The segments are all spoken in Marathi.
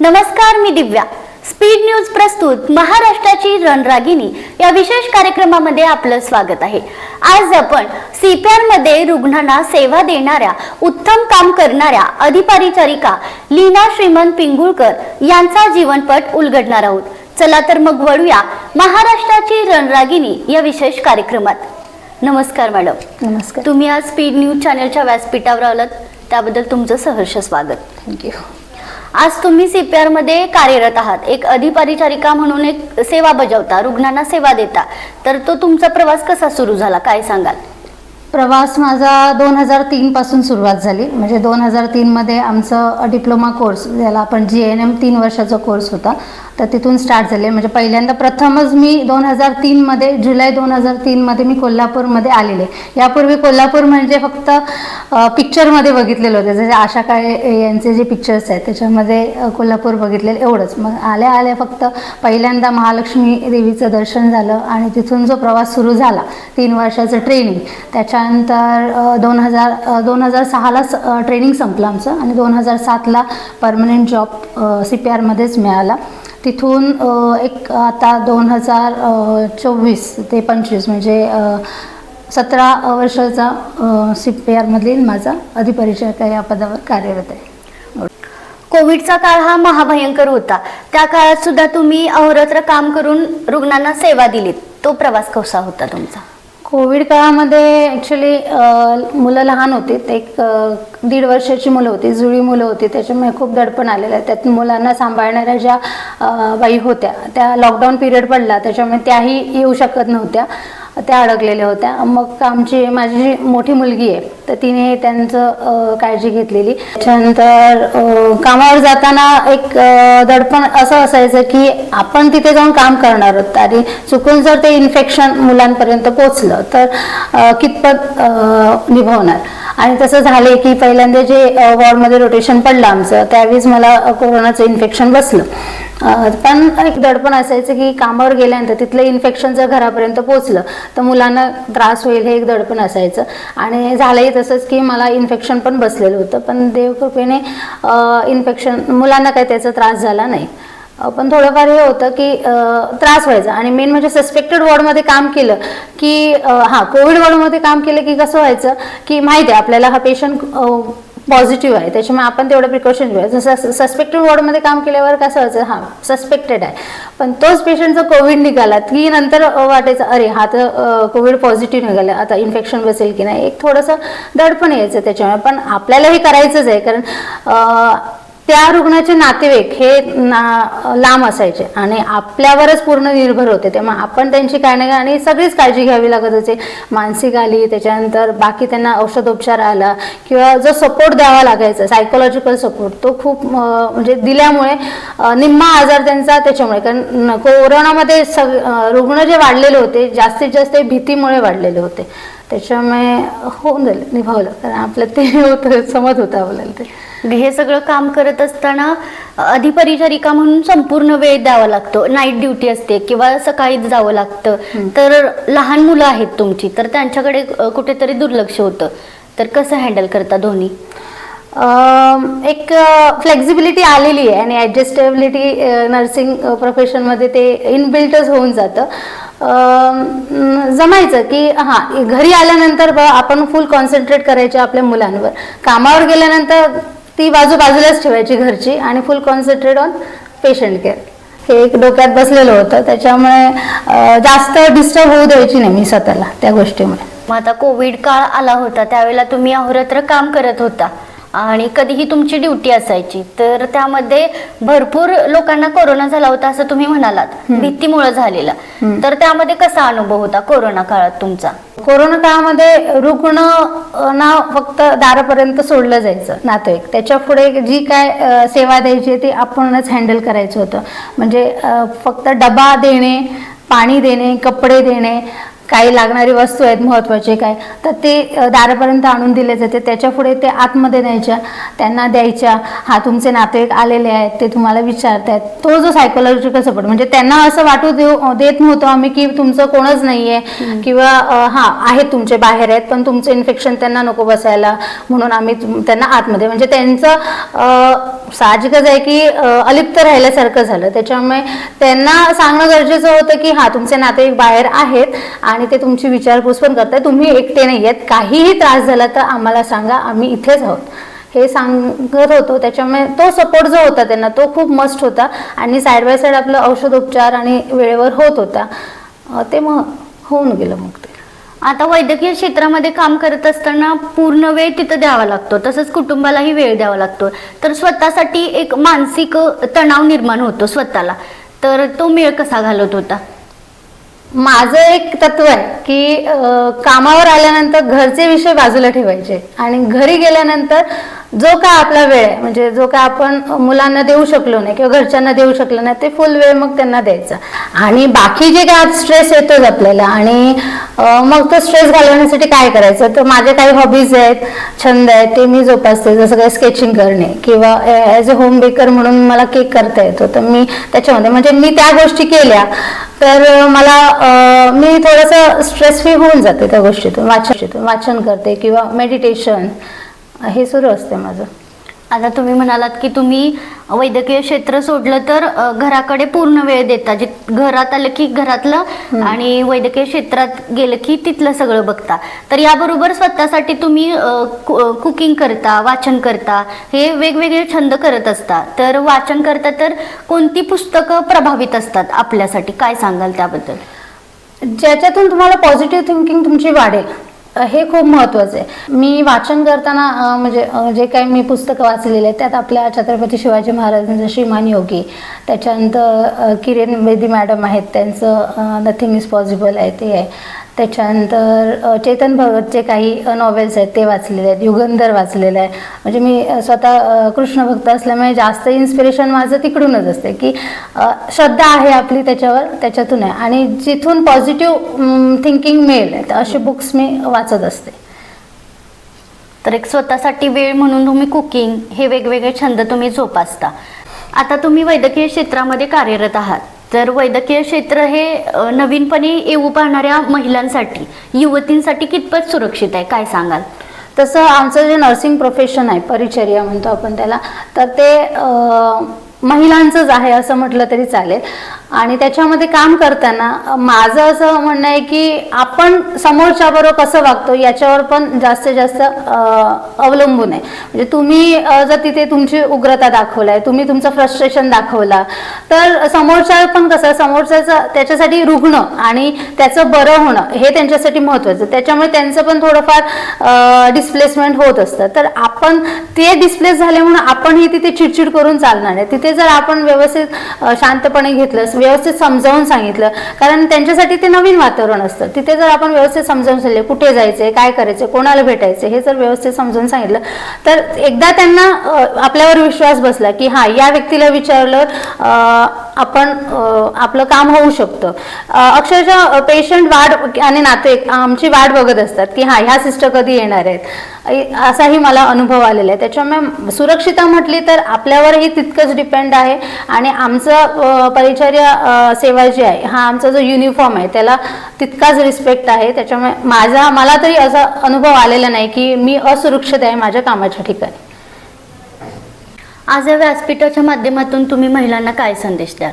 नमस्कार मी दिव्या. स्पीड न्यूज प्रस्तुत महाराष्ट्राची रणरागिणी. या विशेष कार्यक्रमामध्ये आपलं स्वागत आहे. आज आपण सीपीआरमध्ये रुग्णांना सेवा देणाऱ्या उत्तम काम करणाऱ्या अधिपरिचारिका लीना श्रीमंत पिंगुळकर यांचा जीवनपट उलगडणार आहोत. चला तर मग वळूया महाराष्ट्राची रणरागिणी या विशेष कार्यक्रमात. नमस्कार मॅडम. नमस्कार. तुम्ही आज स्पीड न्यूज चॅनलच्या व्यासपीठावर आलात. त्याबद्दल तुमचं सहर्ष स्वागत. थँक्यू आज तुम्ही सीपीआरमध्ये कार्यरत आहात. एक अधिपरिचारिका म्हणून एक सेवा बजावता रुग्णांना सेवा देता. तर तो तुमचा प्रवास कसा सुरू झाला? काय सांगाल? प्रवास माझा दोन हजार तीन पासून सुरुवात झाली. म्हणजे दोन हजार तीनमध्ये आमचं डिप्लोमा कोर्स ज्याला आपण जी एन एम तीन वर्षाचा कोर्स होता. तर तिथून स्टार्ट झाले. म्हणजे पहिल्यांदा प्रथमच मी दोन हजार तीनमध्ये जुलै दोन हजार तीनमध्ये मी कोल्हापूरमध्ये आलेले. यापूर्वी कोल्हापूर म्हणजे फक्त पिक्चरमध्ये बघितलेलं होतं. जसे आशा काळे यांचे जे पिक्चर्स आहेत त्याच्यामध्ये कोल्हापूर बघितलेलं एवढंच. मग आल्या आल्या फक्त पहिल्यांदा महालक्ष्मी देवीचं दर्शन झालं आणि तिथून जो प्रवास सुरू झाला तीन वर्षाचं ट्रेनिंग त्याच्यानंतर दोन हजार दोन हजार सहालाच ट्रेनिंग संपलं आमचं आणि दोन हजार सातला परमनंट जॉब सी पी आरमध्येच मिळाला. तिथून एक आता दोन हजार चोवीस ते पंचवीस म्हणजे सतरा वर्षाचा सी पी आरमधील माझा अधिपरिचय या पदावर कार्यरत आहे. कोविडचा काळ हा महाभयंकर होता. त्या काळात सुद्धा तुम्ही अहोरात्र काम करून रुग्णांना सेवा दिलीत. तो प्रवास कसा होता तुमचा? कोविड काळामध्ये ॲक्च्युली मुलं लहान होती. एक दीड वर्षाची मुलं होती जुळी मुलं होती. त्याच्यामुळे खूप दडपण आलेलं आहे. त्यात मुलांना सांभाळणाऱ्या ज्या बाई होत्या त्या लॉकडाऊन पिरियड पडला. त्याच्यामुळे त्याही येऊ शकत नव्हत्या. त्या अडकलेल्या होत्या. मग आमची माझी जी मोठी मुलगी आहे तर तिने त्यांचं काळजी घेतलेली. त्याच्यानंतर कामावर जाताना एक दडपण असं असायचं की आपण तिथे जाऊन काम करणार आहोत. आणि चुकून जर ते इन्फेक्शन मुलांपर्यंत पोचलं तर कितपत निभवणार निभावणार. आणि तसं झाले की पहिल्यांदा जे वॉर्डमध्ये रोटेशन पडलं आमचं त्यावेळेस मला कोरोनाचं इन्फेक्शन बसलं. पण एक दडपण असायचं की कामावर गेल्यानंतर तिथलं इन्फेक्शन जर घरापर्यंत पोचलं तर मुलांना त्रास होईल हे एक दडपण असायचं. आणि झालंही तसंच की मला इन्फेक्शन पण बसलेलं होतं पण देवकृपेने इन्फेक्शन मुलांना काही त्याचा त्रास झाला नाही. पण थोडंफार हे होतं की त्रास व्हायचा. आणि मेन म्हणजे सस्पेक्टेड वॉर्डमध्ये काम केलं की हां कोविड वॉर्डमध्ये काम केलं की कसं व्हायचं की माहिती आहे आपल्याला हा पेशंट पॉझिटिव्ह आहे. त्याच्यामुळे आपण तेवढं प्रिकॉशन घेऊया. जसं सस्पेक्टेड वॉर्डमध्ये काम केल्यावर कसं व्हायचं हां सस्पेक्टेड आहे. पण तोच पेशंट जर कोविड निघाला की नंतर वाटायचं अरे हा तर कोविड पॉझिटिव्ह निघाला. आता इन्फेक्शन बसेल की नाही? एक थोडंसं दडपण यायचं त्याच्यामुळे. पण आपल्याला हे करायचंच आहे. कारण त्या रुग्णाचे नातेवाईक हे ना लांब असायचे आणि आपल्यावरच पूर्ण निर्भर होते. तेव्हा आपण त्यांची काय नाही आणि सगळीच काळजी घ्यावी लागत होती. मानसिक आली त्याच्यानंतर बाकी त्यांना औषधोपचार आला किंवा जो सपोर्ट द्यावा लागायचा सायकोलॉजिकल सपोर्ट तो खूप म्हणजे दिल्यामुळे निम्मा आजार त्यांचा त्याच्यामुळे. कारण कोरोनामध्ये सग रुग्ण जे वाढलेले होते जास्तीत जास्त भीतीमुळे वाढलेले होते. त्याच्यामुळे होऊन जाईल निभावलं. कारण आपलं ते होतं समज होतं आपल्याला ते. हे सगळं काम करत असताना अधिपरिचारिका म्हणून संपूर्ण वेळ द्यावा लागतो. नाईट ड्युटी असते किंवा सकाळी जावं लागतं. तर लहान मुलं आहेत तुमची तर त्यांच्याकडे कुठेतरी दुर्लक्ष होतं. तर कसं हँडल करता दोन्ही? एक फ्लेक्झिबिलिटी आलेली आहे आणि ॲडजस्टेबिलिटी नर्सिंग प्रोफेशनमध्ये ते इनबिल्टच होऊन जातं. जमायचं की हां घरी आल्यानंतर ब आपण फुल कॉन्सन्ट्रेट करायचे आपल्या मुलांवर. कामावर गेल्यानंतर ती बाजू बाजूलाच ठेवायची घरची आणि full concentrate on patient care हे एक डोक्यात बसलेलं होतं. त्याच्यामुळे जास्त डिस्टर्ब होऊ द्यायची नाही मी स्वतःला त्या गोष्टीमुळे. मग आता कोविड काळ आला होता त्यावेळेला तुम्ही अहोरात्र काम करत होता. आणि कधीही तुमची ड्युटी असायची तर त्यामध्ये भरपूर लोकांना कोरोना झाला होता असं तुम्ही म्हणालात भीतीमुळे झालेला. तर त्यामध्ये कसा अनुभव होता कोरोना काळात तुमचा? कोरोना काळामध्ये रुग्ण ना फक्त दारापर्यंत सोडलं जायचं नातेवाईक त्याच्या पुढे जी काय सेवा द्यायची ती आपणच हँडल करायचं होतं. म्हणजे फक्त डबा देणे पाणी देणे कपडे देणे काही लागणारी वस्तू आहेत महत्त्वाचे काय तर ते दारापर्यंत आणून दिले जाते. त्याच्या पुढे ते आतमध्ये न्यायच्या त्यांना द्यायच्या. हा तुमचे नातेवाईक आलेले आहेत ते तुम्हाला विचारतायत. तो जो सायकोलॉजिकल सपोर्ट म्हणजे त्यांना असं वाटू देऊ देत नव्हतं आम्ही की तुमचं कोणच नाहीये किंवा अ, हा आहेत तुमचे बाहेर आहेत पण तुमचं इन्फेक्शन त्यांना नको बसायला. म्हणून आम्ही त्यांना आतमध्ये म्हणजे त्यांचं साहजिकच आहे की अलिप्त राहिल्यासारखं झालं. त्याच्यामुळे त्यांना सांगणं गरजेचं होतं की हा तुमचे नातेवाईक बाहेर आहेत आणि आणि ते तुमची विचारपूस पण करताय. तुम्ही एकटे नाही आहेत काहीही त्रास झाला तर आम्हाला सांगा आम्ही इथेच आहोत. हे सांगत होतो. त्याच्यामुळे तो सपोर्ट जो होता त्यांना तो खूप मस्ट होता. आणि साईड बाय साईड आपलं औषधोपचार आणि वेळेवर होत होता. ते मग होऊन गेलं मग ते. आता वैद्यकीय क्षेत्रामध्ये काम करत असताना पूर्ण वेळ तिथं द्यावा लागतो. तसंच कुटुंबालाही वेळ द्यावा लागतो. तर स्वतःसाठी एक मानसिक तणाव निर्माण होतो स्वतःला. तर तो मेळ कसा घालत होता? माझं एक तत्व आहे की कामावर आल्यानंतर घरचे विषय बाजूला ठेवायचे. आणि घरी गेल्यानंतर जो काय आपला वेळ आहे म्हणजे जो काय आपण मुलांना देऊ शकलो नाही किंवा घरच्यांना देऊ शकलो नाही ते फुल वेळ मग त्यांना द्यायचा. आणि बाकी जे काय स्ट्रेस येतोच आपल्याला आणि मग तो स्ट्रेस घालवण्यासाठी काय करायचं? तर माझे काही हॉबीज आहेत छंद आहेत ते मी जोपासते. जसं काही स्केचिंग करणे किंवा ॲज अ होम बेकर म्हणून मला केक करता येतो. तर मी त्याच्यामध्ये म्हणजे मी त्या गोष्टी केल्या तर मला मी थोडंसं स्ट्रेस फ्री होऊन जाते त्या गोष्टीतून. वाचन वाचन करते किंवा मेडिटेशन हे सुरू असते माझं. आता तुम्ही म्हणालात की तुम्ही वैद्यकीय क्षेत्र सोडलं तर अ, घराकडे पूर्ण वेळ देता जे घरात आलं की घरातलं आणि वैद्यकीय क्षेत्रात गेलं की तिथलं सगळं बघता. तर याबरोबर स्वतःसाठी तुम्ही कुकिंग करता वाचन करता हे वेगवेगळे छंद करत असता. तर वाचन करता तर कोणती पुस्तकं प्रभावित असतात आपल्यासाठी? काय सांगाल त्याबद्दल? ज्याच्यातून तुम्हाला पॉझिटिव्ह थिंकिंग तुमची वाढेल. हे खूप महत्त्वाचं आहे. मी वाचन करताना म्हणजे जे काही मी पुस्तकं वाचलेले आहेत त्यात आपल्या छत्रपती शिवाजी महाराजांचं श्रीमान योगी त्याच्यानंतर किरण बेदी मॅडम आहेत त्यांचं नथिंग इज पॉसिबल आहे ते आहे. त्याच्यानंतर चेतन भगतचे काही नॉवेल्स आहेत ते वाचलेले आहेत. युगंधर वाचलेलं आहे. म्हणजे मी स्वतः कृष्ण भक्त असल्यामुळे जास्त इन्स्पिरेशन माझं तिकडूनच असते की श्रद्धा आहे आपली त्याच्यावर त्याच्यातून आहे. आणि जिथून पॉझिटिव्ह थिंकिंग मिळेल असे बुक्स मी वाचत असते. तर एक स्वतःसाठी वेळ म्हणून तुम्ही कुकिंग हे वेगवेगळे छंद तुम्ही जोपासता. आता तुम्ही वैद्यकीय क्षेत्रामध्ये कार्यरत आहात. तर वैद्यकीय क्षेत्र हे नवीनपणे येऊ पाहणाऱ्या महिलांसाठी युवतींसाठी कितपत सुरक्षित आहे काय सांगाल? तसं आमचं जे नर्सिंग प्रोफेशन आहे परिचर्या म्हणतो आपण त्याला तर ते महिलांचंच आहे असं म्हटलं तरी चालेल. आणि त्याच्यामध्ये काम करताना माझं असं म्हणणं आहे की आपण समोरच्या बरोबर कसं वागतो याच्यावर पण जास्तीत जास्त अवलंबून आहे. म्हणजे तुम्ही जर तिथे तुमची उग्रता दाखवलाय तुम्ही तुमचं फ्रस्ट्रेशन दाखवला तर समोरच्या पण कसं समोरच्याचं त्याच्यासाठी रुग्ण आणि त्याचं बरं होणं हे त्यांच्यासाठी महत्त्वाचं त्याच्यामुळे त्यांचं पण थोडंफार डिस्प्लेसमेंट होत असतं. तर आपण ते डिस्प्लेस झाले म्हणून आपणही तिथे चिडचिड करून चालणार आहे तिथे जर आपण व्यवस्थित शांतपणे घेतलं व्यवस्थित समजावून सांगितलं. कारण त्यांच्यासाठी ते नवीन वातावरण असतं. तिथे जर आपण व्यवस्थित समजावून सांगितले कुठे जायचे काय करायचं कोणाला भेटायचं हे जर व्यवस्थित समजावून सांगितलं तर एकदा त्यांना आपल्यावर विश्वास बसला की हा या व्यक्तीला विचारलं आपण आपलं काम होऊ शकतं. अक्षरशः पेशंट वाट आणि नाते आमची वाट बघत असतात की हा ह्या सिस्टर कधी येणार आहेत? असाही मला अनुभव आलेला आहे. त्याच्यामुळे सुरक्षिता म्हटली तर आपल्यावरही तितकंच डिपेंड आहे. आणि आमचं परिचर्या सेवा जी आहे हा आमचा जो युनिफॉर्म आहे त्याला तितकाच रिस्पेक्ट आहे. त्याच्यामुळे माझा मला तरी असा अनुभव आलेला नाही की मी असुरक्षित आहे माझ्या कामाच्या ठिकाणी. आज या व्यासपीठाच्या माध्यमातून तुम्ही महिलांना काय संदेश द्याल?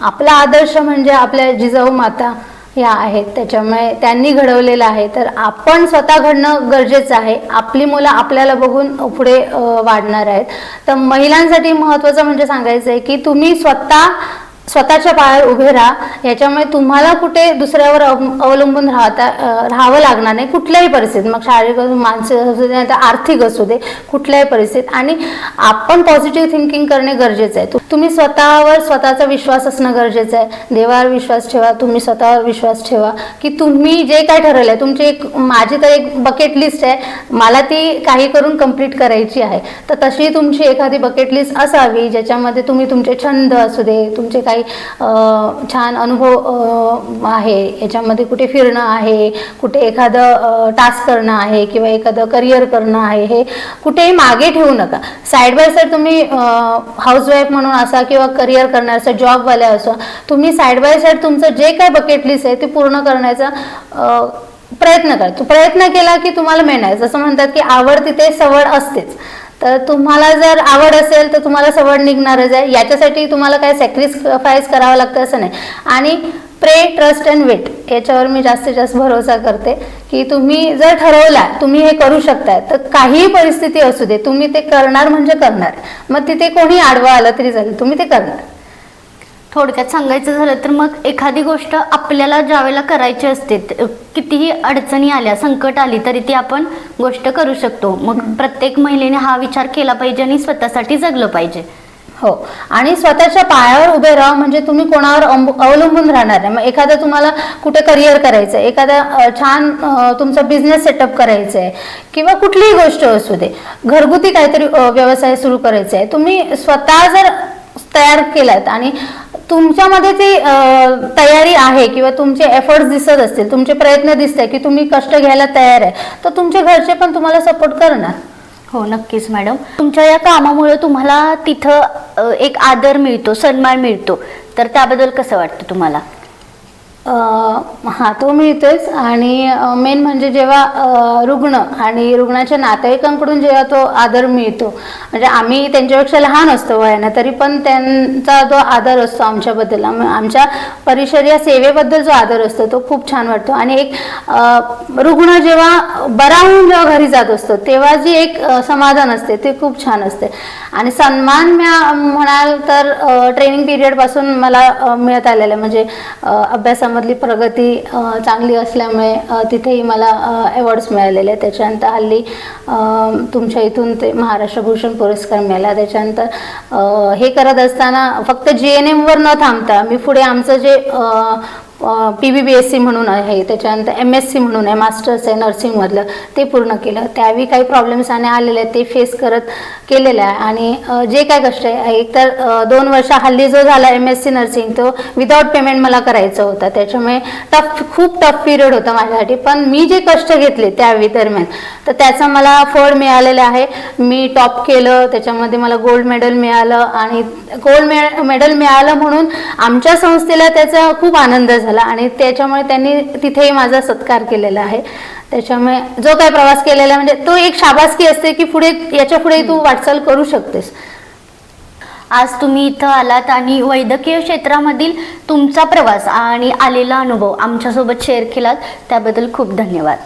आपला आदर्श म्हणजे आपल्या जिजाऊ माता या आहेत त्याच्यामुळे त्यांनी घडवलेलं आहे. तर आपण स्वतः घडणं गरजेचं आहे. आपली मुलं आपल्याला बघून पुढे वाढणार आहेत. तर महिलांसाठी महत्त्वाचं म्हणजे सांगायचं आहे की तुम्ही स्वतः स्वतःच्या पायावर उभे राहा. याच्यामुळे तुम्हाला कुठे दुसऱ्यावर अव- अवलंबून राहता राहावं लागणार नाही. कुठल्याही परिस्थितीत. मग शारीरिक मानसिक असू दे नाही तर आर्थिक असू दे कुठल्याही परिस्थितीत. आणि आपण पॉझिटिव्ह थिंकिंग करणे गरजेचं आहे. तुम्ही स्वतःवर स्वतःचा विश्वास असणं गरजेचं आहे. देवावर विश्वास ठेवा तुम्ही स्वतःवर विश्वास ठेवा. की तुम्ही जे काय ठरवलं आहे तुमची एक माझी तर एक बकेट लिस्ट आहे. मला ती काही करून कंप्लीट करायची आहे. तर तशी तुमची एखादी बकेट लिस्ट असावी ज्याच्यामध्ये तुम्ही तुमचे छंद असू दे तुमचे काही काही छान अनुभव आहे. याच्यामध्ये कुठे फिरणं आहे कुठे एखादं टास्क करणं आहे किंवा एखादं करिअर करणं आहे हे कुठेही मागे ठेवू नका. साईड बाय साईड तुम्ही हाऊसवाईफ म्हणून असा किंवा करिअर करणार असा जॉबवाल्या असो तुम्ही साईड बाय साईड तुमचं जे काय बकेट लिस्ट आहे ते पूर्ण करण्याचा प्रयत्न करा. तो प्रयत्न केला की तुम्हाला मिळणार. जसं म्हणतात की आवड तिथे सवड असतेच. तर तुम्हाला जर आवड असेल तर तुम्हाला सवड निघणारच आहे. याच्यासाठी तुम्हाला काय सॅक्रिफाईस करावं लागतं असं नाही. आणि प्रे ट्रस्ट अँड वेट याच्यावर मी जास्तीत जास्त भरोसा करते की तुम्ही जर ठरवला तुम्ही हे करू शकताय तर काहीही परिस्थिती असू दे. तुम्ही ते करणार म्हणजे करणार. मग तिथे कोणी आडवा आलं तरी चालेल. तुम्ही ते करणार. थोडक्यात सांगायचं झालं तर मग एखादी गोष्ट आपल्याला ज्यावेळेला करायची असते कितीही अडचणी आल्या संकट आली तरी ती आपण गोष्ट करू शकतो. मग प्रत्येक महिलेने हा विचार केला पाहिजे आणि स्वतःसाठी जगलं पाहिजे. हो. आणि स्वतःच्या पायावर उभे राहा म्हणजे तुम्ही कोणावर अवलंबून राहणार नाही. मग एखादं तुम्हाला कुठे करिअर करायचं आहे एखादा छान तुमचा बिझनेस सेटअप करायचा आहे किंवा कुठलीही गोष्ट असू दे घरगुती काहीतरी व्यवसाय सुरू करायचा आहे तुम्ही स्वतः जर तयार केलात आणि तुमच्यामध्ये ती तयारी आहे किंवा तुमचे एफर्ट्स दिसत असतील तुमचे प्रयत्न दिसत आहे की तुम्ही कष्ट घ्यायला तयार आहे तर तुमचे घरचे पण तुम्हाला सपोर्ट करणार? हो नक्कीच मॅडम तुमच्या या कामामुळे तुम्हाला तिथं एक आदर मिळतो सन्मान मिळतो. तर त्याबद्दल कसं वाटतं तुम्हाला? हा तो मिळतेच. आणि मेन म्हणजे जेव्हा रुग्ण आणि रुग्णाच्या नातेवाईकांकडून जेव्हा तो आदर मिळतो म्हणजे आम्ही त्यांच्यापेक्षा लहान असतो वयानं तरी पण त्यांचा जो आदर असतो आमच्याबद्दल आमच्या परिसर या सेवेबद्दल जो आदर असतो तो खूप छान वाटतो. आणि एक रुग्ण जेव्हा बरा होऊन जेव्हा घरी जात असतो तेव्हा जी एक समाधान असते ते खूप छान असते. आणि सन्मान म्या म्हणाल तर ट्रेनिंग पिरियडपासून मला मिळत आलेलं आहे. म्हणजे अभ्यासा त्याच्यामधली प्रगती चांगली असल्यामुळे तिथेही मला अवॉर्ड्स मिळालेले आहेत त्याच्यानंतर हल्ली तुमच्या इथून ते महाराष्ट्र भूषण पुरस्कार मिळाला. त्याच्यानंतर हे करत असताना फक्त जी एन एमवर न थांबता मी पुढे आमचं जे P B B S C म्हणून आहे त्याच्यानंतर एम एस सी म्हणून आहे मास्टर्स आहे नर्सिंगमधलं ते पूर्ण केलं. त्यावेळी काही प्रॉब्लेम्स आणि आलेले आहेत ते फेस करत केलेलं आहे. आणि जे काय कष्ट आहे एक तर दोन वर्ष हल्ली जो झाला एम एस सी नर्सिंग तो विदाऊट पेमेंट मला करायचा होता. त्याच्यामुळे टफ खूप टफ पिरियड होता माझ्यासाठी. पण मी जे कष्ट घेतले त्यावेळी दरम्यान तर त्याचं मला फळ मिळालेलं आहे. मी टॉप केलं त्याच्यामध्ये मला गोल्ड मेडल मिळालं आणि गोल्ड मे मेडल मिळालं म्हणून आमच्या संस्थेला त्याचा खूप आनंद झाला. आणि त्याच्यामुळे त्यांनी तिथेही माझा सत्कार केलेला आहे. त्याच्यामुळे जो काही प्रवास केलेला म्हणजे तो एक शाबासकी असते की पुढे याच्यापुढे तू वाटचाल करू शकतेस. आज तुम्ही इथं आलात आणि वैद्यकीय क्षेत्रामधील तुमचा प्रवास आणि आलेला अनुभव आमच्यासोबत शेअर केलात त्याबद्दल खूप धन्यवाद.